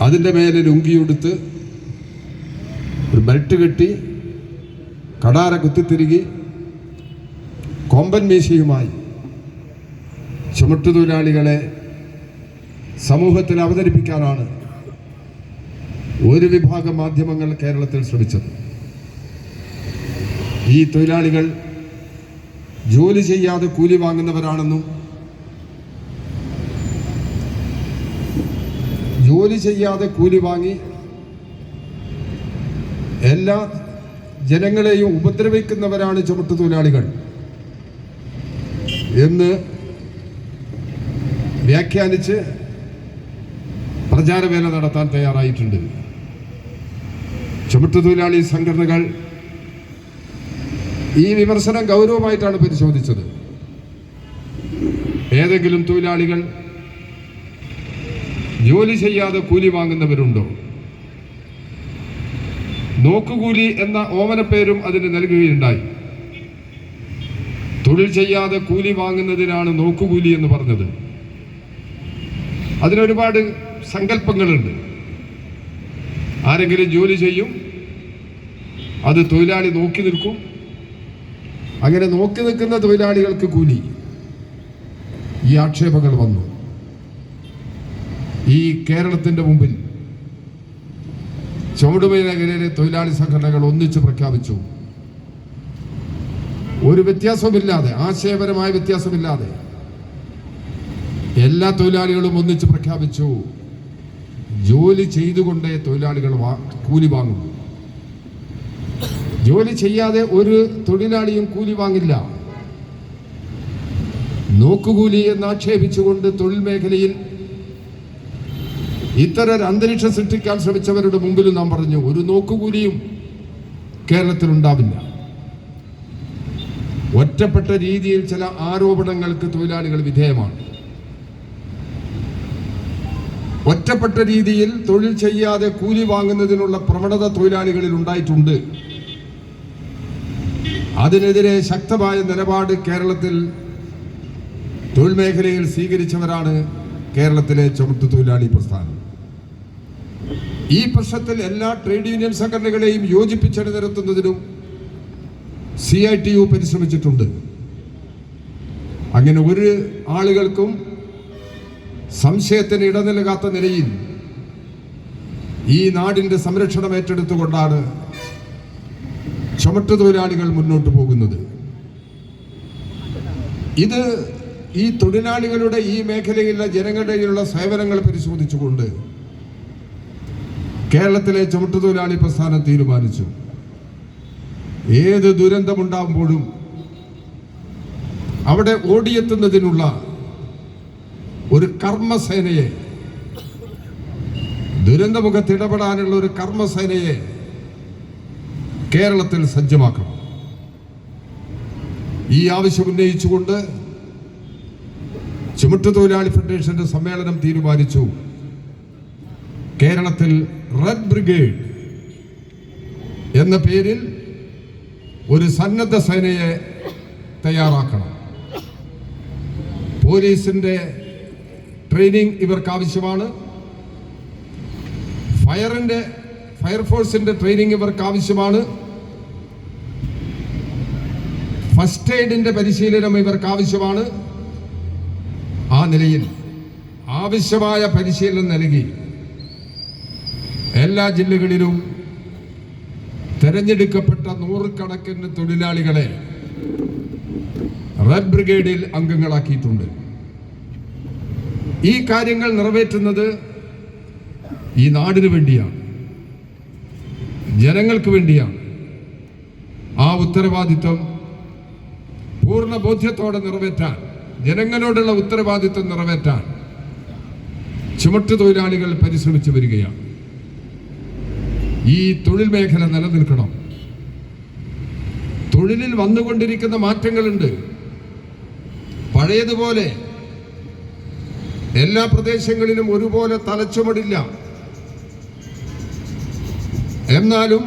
അതിന്റെ മേലെ ലുങ്കിയെടുത്ത് ഒരു ബെൽറ്റ് കെട്ടി കടാര കുത്തിത്തിരുകി കൊമ്പൻ മീശയുമായി ചുമട്ടുതൊഴിലാളികളെ സമൂഹത്തിൽ അവതരിപ്പിക്കാനാണ് ഒരു വിഭാഗം മാധ്യമങ്ങൾ കേരളത്തിൽ ശ്രമിച്ചത്. ഈ തൊഴിലാളികൾ ജോലി ചെയ്യാതെ കൂലി വാങ്ങുന്നവരാണെന്നും ജോലി ചെയ്യാതെ കൂലി വാങ്ങി എല്ലാ ജനങ്ങളെയും ഉപദ്രവിക്കുന്നവരാണ് ചുമട്ടുതൊഴിലാളികൾ എന്ന് വ്യാഖ്യാനിച്ച് പ്രചാരവേല നടത്താൻ തയ്യാറായിട്ടുണ്ട്. ചുമട്ടുതൊഴിലാളി സംഘടനകൾ ഈ വിമർശനം ഗൗരവമായിട്ടാണ് പരിശോധിച്ചത്. ഏതെങ്കിലും തൊഴിലാളികൾ ജോലി ചെയ്യാതെ കൂലി വാങ്ങുന്നവരുണ്ടോ? നോക്കുകൂലി എന്ന ഓമനപ്പേരും അതിന് നൽകുകയുണ്ടായി. തൊഴിൽ ചെയ്യാതെ കൂലി വാങ്ങുന്നതിനാണ് നോക്കുകൂലി എന്ന് പറഞ്ഞത്. അതിനൊരുപാട് സങ്കല്പങ്ങളുണ്ട്. ആരെങ്കിലും ജോലി ചെയ്യും അത് തൊഴിലാളി നോക്കി നിൽക്കും. അങ്ങനെ നോക്കി നിൽക്കുന്ന തൊഴിലാളികൾക്ക് കൂലി. ഈ ആക്ഷേപങ്ങൾ വന്നു. ഈ കേരളത്തിന്റെ മുമ്പിൽ ചുവടുമേഖലയിലെ തൊഴിലാളി സംഘടനകൾ ഒന്നിച്ച് പ്രഖ്യാപിച്ചു. ഒരു വ്യത്യാസവുമില്ലാതെ ആശയപരമായ വ്യത്യാസമില്ലാതെ എല്ലാ തൊഴിലാളികളും ഒന്നിച്ച് പ്രഖ്യാപിച്ചു. ജോലി ചെയ്തുകൊണ്ടേ തൊഴിലാളികൾ കൂലി വാങ്ങും ജോലി ചെയ്യാതെ ഒരു തൊഴിലാളിയും കൂലി വാങ്ങില്ല. നോക്കുകൂലി എന്ന് ആക്ഷേപിച്ചുകൊണ്ട് തൊഴിൽ മേഖലയിൽ ഇത്തരം ഒരു അന്തരീക്ഷം സൃഷ്ടിക്കാൻ ശ്രമിച്ചവരുടെ മുമ്പിൽ നാം പറഞ്ഞു ഒരു നോക്കുകൂലിയും കേരളത്തിൽ ഉണ്ടാവില്ല ഒറ്റപ്പെട്ട രീതിയിൽ ചില ആരോപണങ്ങൾക്ക് തൊഴിലാളികൾ വിധേയമാണ്. ഒറ്റപ്പെട്ട രീതിയിൽ തൊഴിൽ ചെയ്യാതെ കൂലി വാങ്ങുന്നതിനുള്ള പ്രവണത തൊഴിലാളികളിൽ ഉണ്ടായിട്ടുണ്ട്. അതിനെതിരെ ശക്തമായ നിലപാട് കേരളത്തിൽ തൊഴിൽ മേഖലയിൽ സ്വീകരിച്ചവരാണ് കേരളത്തിലെ ചുമട്ടു തൊഴിലാളി പ്രസ്ഥാനം. ഈ പ്രശ്നത്തിൽ എല്ലാ ട്രേഡ് യൂണിയൻ സംഘടനകളെയും യോജിപ്പിച്ചണി നിരത്തുന്നതിനും സി ഐ ടി യു പരിശ്രമിച്ചിട്ടുണ്ട്. അങ്ങനെ ഒരു ആളുകൾക്കും സംശയത്തിന് ഇട നൽകാത്ത നിലയിൽ ഈ നാടിന്റെ സംരക്ഷണം ഏറ്റെടുത്തുകൊണ്ടാണ് ചുമട്ടുതൊഴിലാളികൾ മുന്നോട്ട് പോകുന്നത്. ഇത് ഈ തൊഴിലാളികളുടെ ഈ മേഖലയിലെ ജനങ്ങളുടെയുള്ള സേവനങ്ങൾ പരിശോധിച്ചുകൊണ്ട് കേരളത്തിലെ ചുമട്ടുതൊഴിലാളി പ്രസ്ഥാനം തീരുമാനിച്ചു. ഏത് ദുരന്തമുണ്ടാകുമ്പോഴും അവിടെ ഓടിയെത്തുന്നതിനുള്ള ഒരു കർമ്മസേനയെ ദുരന്തമുഖത്ത് ഇടപെടാനുള്ള ഒരു കർമ്മസേനയെ കേരളത്തിൽ സജ്ജമാക്കണം. ഈ ആവശ്യം ഉന്നയിച്ചുകൊണ്ട് ചുമട്ടുതൊഴിലാളി ഫെഡറേഷന്റെ സമ്മേളനം തീരുമാനിച്ചു. കേരളത്തിൽ റെഡ് ബ്രിഗേഡ് എന്ന പേരിൽ ഒരു സന്നദ്ധ സേനയെ തയ്യാറാക്കണം. പോലീസിന്റെ ട്രെയിനിങ് ഇവർക്ക് ആവശ്യമാണ് ഫയറിന്റെ ഫയർഫോഴ്സിന്റെ ട്രെയിനിങ് ഇവർക്ക് ആവശ്യമാണ് ഫസ്റ്റ് എയ്ഡിന്റെ പരിശീലനം ഇവർക്ക് ആവശ്യമാണ് ആ നിലയിൽ ആവശ്യമായ പരിശീലനം നൽകി എല്ലാ ജില്ലകളിലും തെരഞ്ഞെടുക്കപ്പെട്ട നൂറുകണക്കിന് തൊഴിലാളികളെ റെഡ് ബ്രിഗേഡിൽ അംഗങ്ങളാക്കിയിട്ടുണ്ട്. ഈ കാര്യങ്ങൾ നിറവേറ്റുന്നത് ഈ നാടിനു വേണ്ടിയാണ്. ജനങ്ങൾക്ക് വേണ്ടിയാണ്. ആ ഉത്തരവാദിത്വം പൂർണ ബോധ്യത്തോടെ നിറവേറ്റാൻ ജനങ്ങളോടുള്ള ഉത്തരവാദിത്വം നിറവേറ്റാൻ ചുമട്ടു തൊഴിലാളികൾ പരിശ്രമിച്ചു വരികയാണ്. ഈ തൊഴിൽ മേഖല നിലനിൽക്കണം. തൊഴിലിൽ വന്നുകൊണ്ടിരിക്കുന്ന മാറ്റങ്ങളുണ്ട്. പഴയതുപോലെ എല്ലാ പ്രദേശങ്ങളിലും ഒരുപോലെ തലച്ചുമടില്ല. എന്നാലും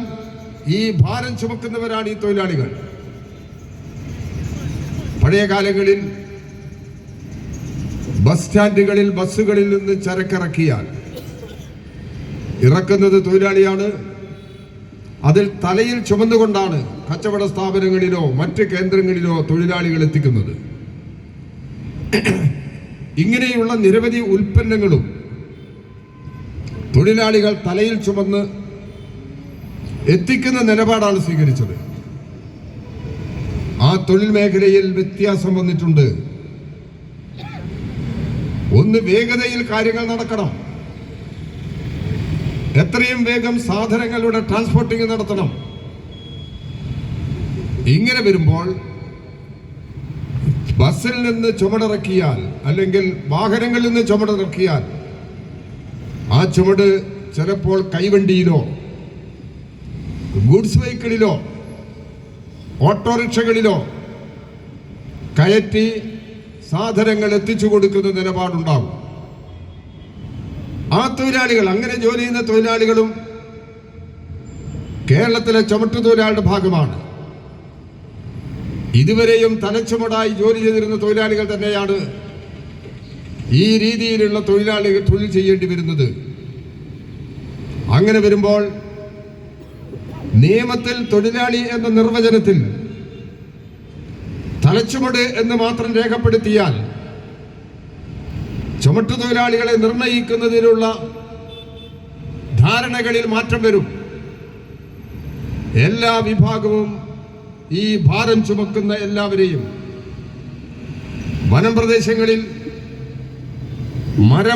ഈ ഭാരം ചുമക്കുന്നവരാണ് ഈ തൊഴിലാളികൾ. പഴയ കാലങ്ങളിൽ ബസ് സ്റ്റാൻഡുകളിൽ ബസ്സുകളിൽ നിന്ന് ചരക്കിറക്കിയാൽ ഇറക്കുന്നത് തൊഴിലാളിയാണ്. അതിൽ തലയിൽ ചുമന്നുകൊണ്ടാണ് കച്ചവട സ്ഥാപനങ്ങളിലോ മറ്റ് കേന്ദ്രങ്ങളിലോ തൊഴിലാളികൾ എത്തിക്കുന്നത്. ഇങ്ങനെയുള്ള നിരവധി ഉൽപ്പന്നങ്ങളും തൊഴിലാളികൾ തലയിൽ ചുമന്ന് എത്തിക്കുന്ന നിലപാടാണ് സ്വീകരിച്ചത്. ആ തൊഴിൽ മേഖലയിൽ വ്യത്യാസം വന്നിട്ടുണ്ട്. ഒന്ന് വേഗതയിൽ കാര്യങ്ങൾ നടക്കണം. എത്രയും വേഗം സാധനങ്ങളുടെ ട്രാൻസ്പോർട്ടിങ് നടത്തണം. ഇങ്ങനെ വരുമ്പോൾ ബസ്സിൽ നിന്ന് ചുമടിറക്കിയാൽ അല്ലെങ്കിൽ വാഹനങ്ങളിൽ നിന്ന് ചുമടിറക്കിയാൽ ആ ചുമട് ചിലപ്പോൾ കൈവണ്ടിയിലോ ഗുഡ്സ് വെഹിക്കിളിലോ ഓട്ടോറിക്ഷകളിലോ കയറ്റി സാധനങ്ങൾ എത്തിച്ചു കൊടുക്കുന്ന നിലപാടുണ്ടാകും. ആ തൊഴിലാളികൾ അങ്ങനെ ജോലി ചെയ്യുന്ന തൊഴിലാളികളും കേരളത്തിലെ ചുമട്ടു തൊഴിലാളിയുടെ ഭാഗമാണ്. ഇതുവരെയും തലച്ചുമടായി ജോലി ചെയ്തിരുന്ന തൊഴിലാളികൾ തന്നെയാണ് ഈ രീതിയിലുള്ള തൊഴിലാളികൾ തൊഴിൽ ചെയ്യേണ്ടി വരുന്നത്. അങ്ങനെ വരുമ്പോൾ നിയമത്തിൽ തൊഴിലാളി എന്ന നിർവചനത്തിൽ തലച്ചുമട് എന്ന് മാത്രം രേഖപ്പെടുത്തിയാൽ ചുമട്ടു തൊഴിലാളികളെ നിർണയിക്കുന്നതിനുള്ള ധാരണകളിൽ മാറ്റം വരും. എല്ലാ വിഭാഗവും ഈ ഭാരം ചുമക്കുന്ന എല്ലാവരെയും വനം പ്രദേശങ്ങളിൽ മരം